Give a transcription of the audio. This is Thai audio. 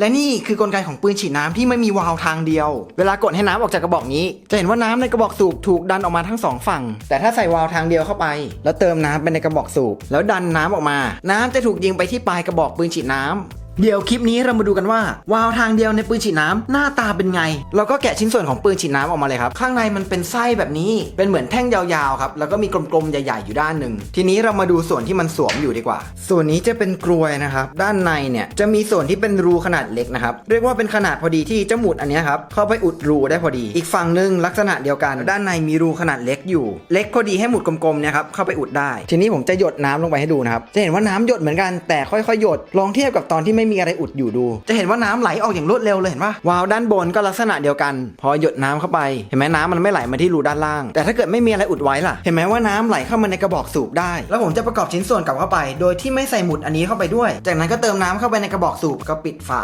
และนี่คือกลไกของปืนฉีดน้ำที่ไม่มีวาล์วทางเดียว เวลากดให้น้ำออกจากกระบอกนี้ จะเห็นว่าน้ำในกระบอกสูบถูกดันออกมาทั้งสองฝั่ง แต่ถ้าใส่วาล์วทางเดียวเข้าไป แล้วเติมน้ำไปในกระบอกสูบ แล้วดันน้ำออกมา น้ำจะถูกยิงไปที่ปลายกระบอกปืนฉีดน้ำ เดี๋ยวคลิปนี้เรามาดูกันว่าวาล์วทางเดียวในปืนฉีดน้ำหน้าตาเป็นไง เราก็แกะชิ้นส่วนของปืนฉีดน้ำออกมาเลยครับ ข้างในมันเป็นไส้แบบนี้ เป็นเหมือนแท่งยาวๆครับ แล้วก็มีกลมๆใหญ่ๆอยู่ด้านหนึ่ง ทีนี้เรามาดูส่วนที่มันสวมอยู่ดีกว่า ส่วนนี้จะเป็นกลวยนะครับ ด้านในเนี่ยจะมีส่วนที่เป็นรูขนาดเล็กนะครับ เรียกว่าเป็นขนาดพอดีที่เจ้าหมุดอันนี้ครับเข้าไปอุดรูได้พอดี อีกฝั่งหนึ่งลักษณะเดียวกัน ด้านในมีรูขนาดเล็กอยู่ เล็กพอดีให้หมุดกลมๆเนี่ยครับเข้าไปอุดได้ ทีนี้ผมจะหยดน้ำลงไปให้ดูนะครับ จะเห็นว่าน้ำหยดเหมือนกันแต่ค่อยๆหยดลองเทียบกับตอนที่ไม่มีอะไรอุดอยู่ดู จะเห็นว่าน้ำไหลออกอย่างรวดเร็วเลยเห็นปะวาล์วด้านบนก็ลักษณะเดียวกัน พอหยดน้ำเข้าไป เห็นไหมน้ำมันไม่ไหลมาที่รูด้านล่าง แต่ถ้าเกิดไม่มีอะไรอุดไว้ล่ะ เห็นไหมว่าน้ำไหลเข้ามาในกระบอกสูบได้ แล้วผมจะประกอบชิ้นส่วนกลับเข้าไป โดยที่ไม่ใส่หมุดอันนี้เข้าไปด้วย จากนั้นก็เติมน้ำเข้าไปในกระบอกสูบก็ปิดฝา